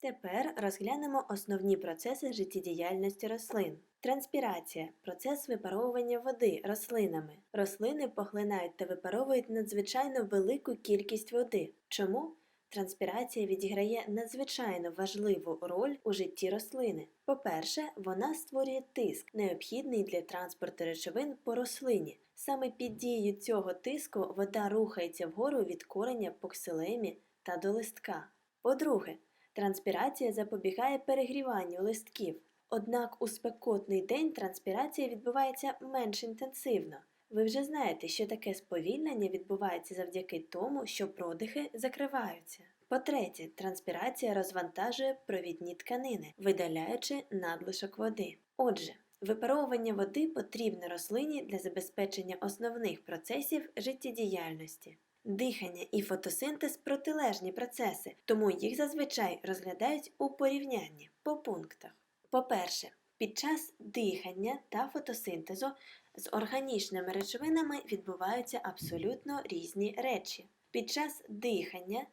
Тепер розглянемо основні процеси життєдіяльності рослин. Транспірація процес випаровування води рослинами. Рослини поглинають та випаровують надзвичайно велику кількість води. Чому? Транспірація відіграє надзвичайно важливу роль у житті рослини. По-перше, вона створює тиск, необхідний для транспорту речовин по рослині. Саме під дією цього тиску вода рухається вгору від кореня по ксилемі та до листка. По-друге, транспірація запобігає перегріванню листків. Однак у спекотний день транспірація відбувається менш інтенсивно. Ви вже знаєте, що таке сповільнення відбувається завдяки тому, що продихи закриваються. По-третє, транспірація розвантажує провідні тканини, видаляючи надлишок води. Отже, випаровування води потрібне рослині для забезпечення основних процесів життєдіяльності. Дихання і фотосинтез протилежні процеси, тому їх зазвичай розглядають у порівнянні по пунктах. По-перше, під час дихання та фотосинтезу з органічними речовинами відбуваються абсолютно різні речі. Під час дихання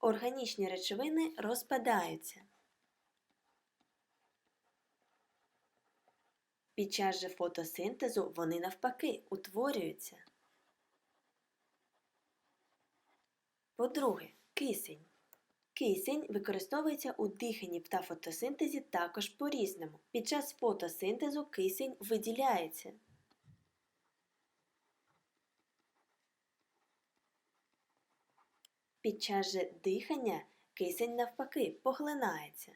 органічні речовини розпадаються. Під час же фотосинтезу вони навпаки утворюються. По-друге, кисень. Кисень використовується у диханні та фотосинтезі також по-різному. Під час фотосинтезу кисень виділяється. Під час же дихання кисень навпаки поглинається.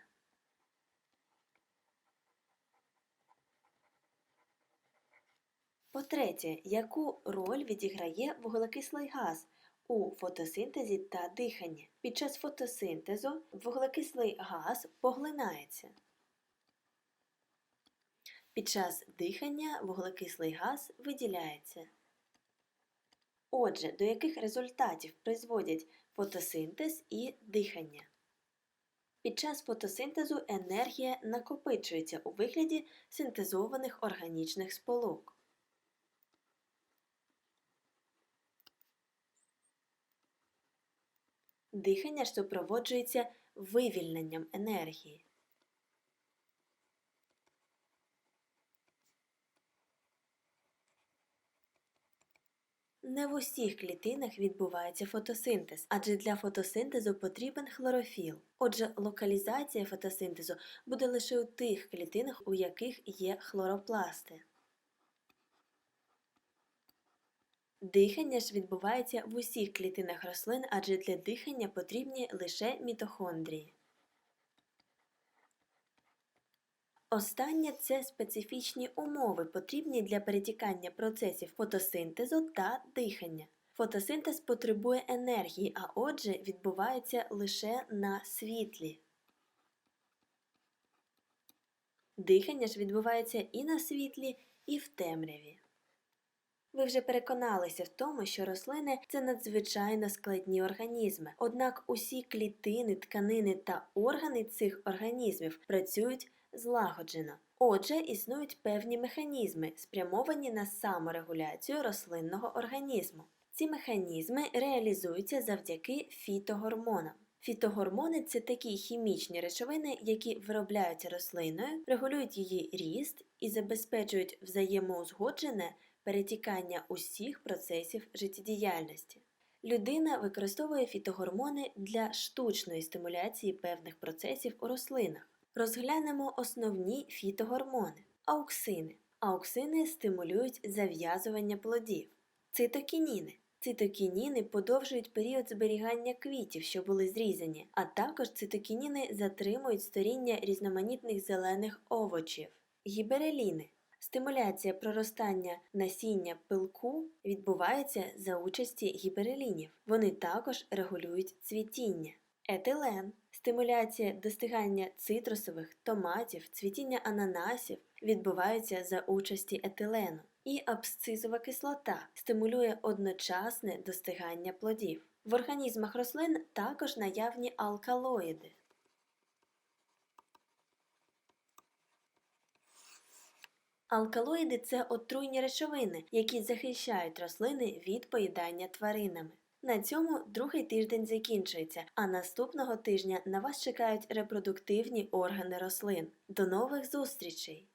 По-третє, яку роль відіграє вуглекислий газ у фотосинтезі та диханні? Під час фотосинтезу вуглекислий газ поглинається. Під час дихання вуглекислий газ виділяється. Отже, до яких результатів призводять фотосинтез і дихання? Під час фотосинтезу енергія накопичується у вигляді синтезованих органічних сполук. Дихання ж супроводжується вивільненням енергії. Не в усіх клітинах відбувається фотосинтез, адже для фотосинтезу потрібен хлорофіл. Отже, локалізація фотосинтезу буде лише у тих клітинах, у яких є хлоропласти. Дихання ж відбувається в усіх клітинах рослин, адже для дихання потрібні лише мітохондрії. Останнє це специфічні умови, потрібні для перетікання процесів фотосинтезу та дихання. Фотосинтез потребує енергії, а отже відбувається лише на світлі. Дихання ж відбувається і на світлі, і в темряві. Ви вже переконалися в тому, що рослини це надзвичайно складні організми. Однак усі клітини, тканини та органи цих організмів працюють злагоджено. Отже, існують певні механізми, спрямовані на саморегуляцію рослинного організму. Ці механізми реалізуються завдяки фітогормонам. Фітогормони це такі хімічні речовини, які виробляються рослиною, регулюють її ріст і забезпечують взаємоузгоджене перетікання усіх процесів життєдіяльності. Людина використовує фітогормони для штучної стимуляції певних процесів у рослинах. Розглянемо основні фітогормони. Ауксини. Ауксини стимулюють зав'язування плодів. Цитокініни. Цитокініни подовжують період зберігання квітів, що були зрізані, а також цитокініни затримують сторіння різноманітних зелених овочів. Гібереліни. Стимуляція проростання насіння пилку відбувається за участі гіберелінів. Вони також регулюють цвітіння. Етилен стимуляція достигання цитрусових, томатів, цвітіння ананасів відбувається за участі етилену. І абсцизова кислота стимулює одночасне достигання плодів. В організмах рослин також наявні алкалоїди. Алкалоїди це отруйні речовини, які захищають рослини від поїдання тваринами. На цьому другий тиждень закінчується, а наступного тижня на вас чекають репродуктивні органи рослин. До нових зустрічей!